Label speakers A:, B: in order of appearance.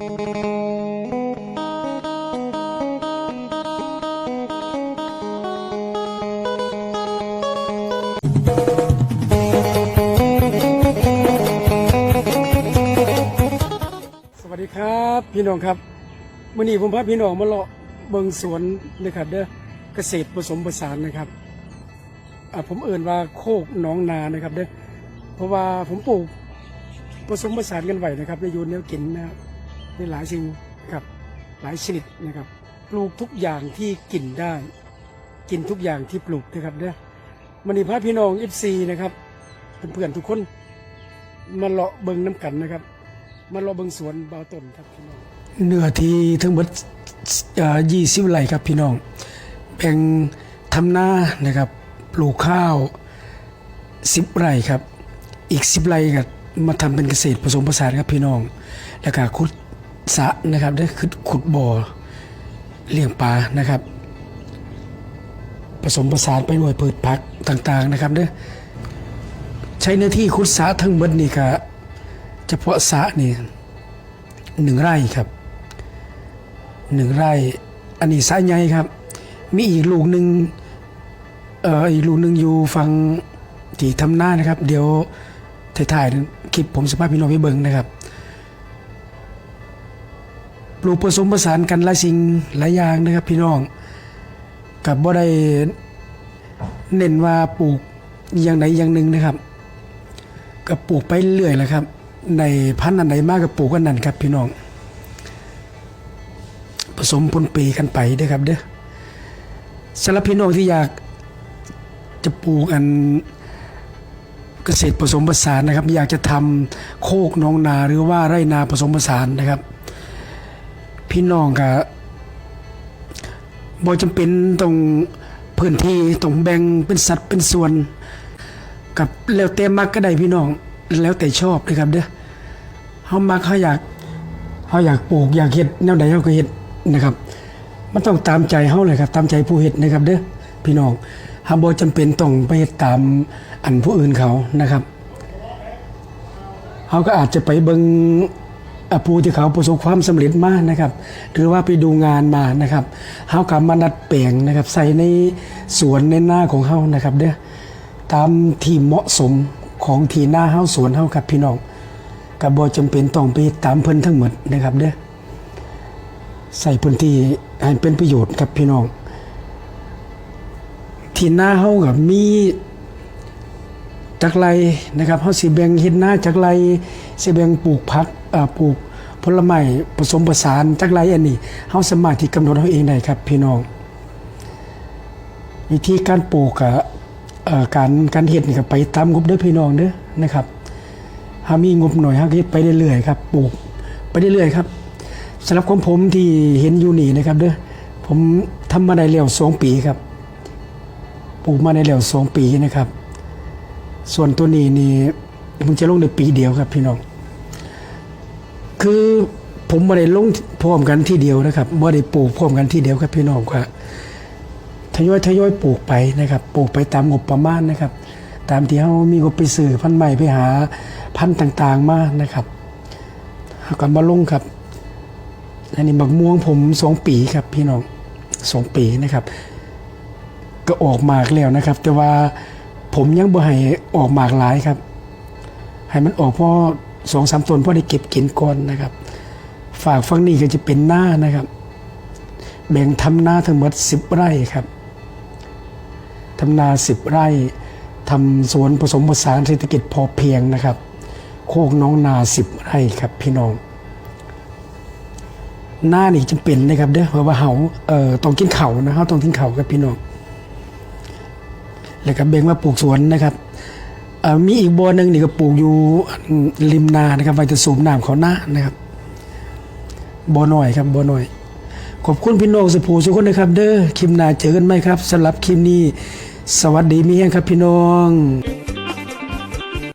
A: สวัสดีครับพี่น้องครับมื่อนี้ผมพาพี่น้องมาเลาะเบิงสวนนะครับเด้อเกษตรผสมผสานนะครับอ่าผมเอ่นว่าโคกหนองนานะครับเด้อเพราะว่าผมปลูกผสมผสานกันไหวนะครับในยูนแนวกินนะครับ ในหลายสิ่งครับหลายชนิดนะครับ ปลูกทุกอย่างที่กินได้ กินทุกอย่างที่ปลูกนะครับเด้อมื่อนี้พาพี่น้องเอฟซีนะครับเพื่อนๆทุกคนมาเลาะเบิงน้ำกันนะครับ มารอเบิงสวนเบาต้นครับพี่น้องเนื้อที่ทั้งหมดยี่สิบไร่ครับพี่น้องแบ่งทำนานะครับ ปลูกข้าวสิบไร่ครับ อีกสิบไร่ก็มาทำเป็นเกษตรผสมผสานครับพี่น้อง แล้วก็ขุด สะนะครับได้ขุดขุดบ่อเลี้ยงปลานะครับ ผสมผสานไปด้วยพืชผักต่างๆนะครับเด้อใช้เนื้อที่ขุดสะทั้งหมดนี่ก็เฉพาะสะนี่หนึ่งไร่ครับหนึ่งไร่ อันนี้สะใหญ่ครับ มีอีกลูกหนึ่งเอ่ออีกลูกหนึ่งอยู่ฝั่งที่ทำหน้านะครับ เดี๋ยวถ่ายๆคลิปผมสภาพพี่น้องไปเบิ่งนะครับ ปลูกผสมผสานกันหลายสิ่งหลายอย่างนะครับพี่น้องกับบ่ได้เน้นว่าปลูกอย่างใดอย่างหนึ่งนะครับก็ปลูกไปเรื่อยแหละครับ ในพันธุ์อันไหนมากก็ปลูกกันนั่นครับพี่น้อง ผสมปนปีกันไปด้อครับเด้อสำหรับพี่น้องที่อยากจะปลูกอันเกษตรผสมผสานนะครับ อยากจะทำโคกน้องนาหรือว่าไร่นาผสมผสานนะครับ พี่น้องก็บ่จำเป็นต้องพื้นที่ต้องแบ่งเป็นสัดเป็นส่วน กับแล้วแต่มักก็ได้พี่น้อง แล้วแต่ชอบนะครับเด้อเฮามักเฮาอยากเฮาอยากปลูกอยากเฮ็ดแนวใดเฮาก็เฮ็ดนะครับ มันต้องตามใจเฮาเลยครับ ตามใจผู้เฮ็ดนะครับเด้อพี่น้องเฮาบ่จำเป็นต้องไปเฮ็ดตามอันผู้อื่นเขานะครับเฮาก็อาจจะไปเบิ่งอะ ผู้ที่เขาประสบความสำเร็จมากนะครับหรือว่าไปดูงานมานะครับเฮาก็มาดัดแปลงนะครับ ใส่ในสวนในหน้าของเฮานะครับเด้อตามที่เหมาะสมของที่หน้าเฮาสวนเฮาครับพี่น้องก็บ่จำเป็นต้องไปตามเพิ่นทั้งหมดนะครับเด้อใส่พื้นที่ให้เป็นประโยชน์ครับพี่น้อง ที่หน้าเฮากับมีจักไรนะครับเฮาสิแบ่งเฮ็ดหน้าจักไรสิแบ่งปลูกผัก ปลูกผลไม้ผสมผสานจักไรอันนี้เฮาสามารถที่กำหนดเฮาเองได้ครับ พี่น้อง วิธีการปลูกอะเอ่อการการเฮ็ดนี่ก็ไปตามงบเด้อพี่น้องเด้อนะครับถ้ามีงบหน่อยฮะก็เฮ็ดไปเรื่อยๆครับปลูกไปเรื่อยๆครับสำหรับของผมที่เห็นอยู่นี่นะครับเด้อผมทำมาได้แล้วสองปีครับปลูกมาได้แล้วสองปีนะครับ ส่วนตัวนี้นี่มันจะลงในปีเดียวครับพี่น้อง คือผมไม่ได้ลงพร้อมกันที่เดียวนะครับไม่ได้ปลูกพร้อมกันที่เดียวครับพี่น้องครับทยอยทยอยปลูกไปนะครับปลูกไปตามงบประมาณนะครับ ตามที่เขามีงบไปซื้อพันธุ์ใหม่ไปหาพันธุ์ต่างๆมานะครับเอากันมาลงครับอันนี้บักม่วงผมสองปีครับพี่น้องสองปีนะครับ ก็ออกหมากแล้วนะครับ แต่ว่าผมยังบ่ให้ออกหมากหลายครับ ให้มันออกพอ สองสามต้นพอได้เก็บกินก่อนนะครับ ฝากฟังนี่ก็จะเป็นหน้านะครับ แบ่งทำนาทั้งหมดสิบไร่ครับทำนาสิบไร่ทำสวนผสมผสานเศรษฐกิจพอเพียงนะครับ โคกน้องนาสิบไร่ครับพี่น้อง หน้านี่จำเป็นนะครับเด้อเพราะว่าเฮาเอ่อต้องกินเขานะเฮาต้องกินเขาครับพี่น้อง แล้วก็เบ่งมาปลูกสวนนะครับ มีอีกบ่อหนึ่งนี่ก็ปลูกอยู่ริมนานะครับไว้จะสูบน้ำเขาหน้านะครับบ่อน้อยครับบ่อน้อย ขอบคุณพี่น้องสุภูสุกคนนะครับ เด้อคลิปหน้าเจอกันไหมครับสำหรับคลิปนี้ สวัสดีมีแห้งครับพี่น้อง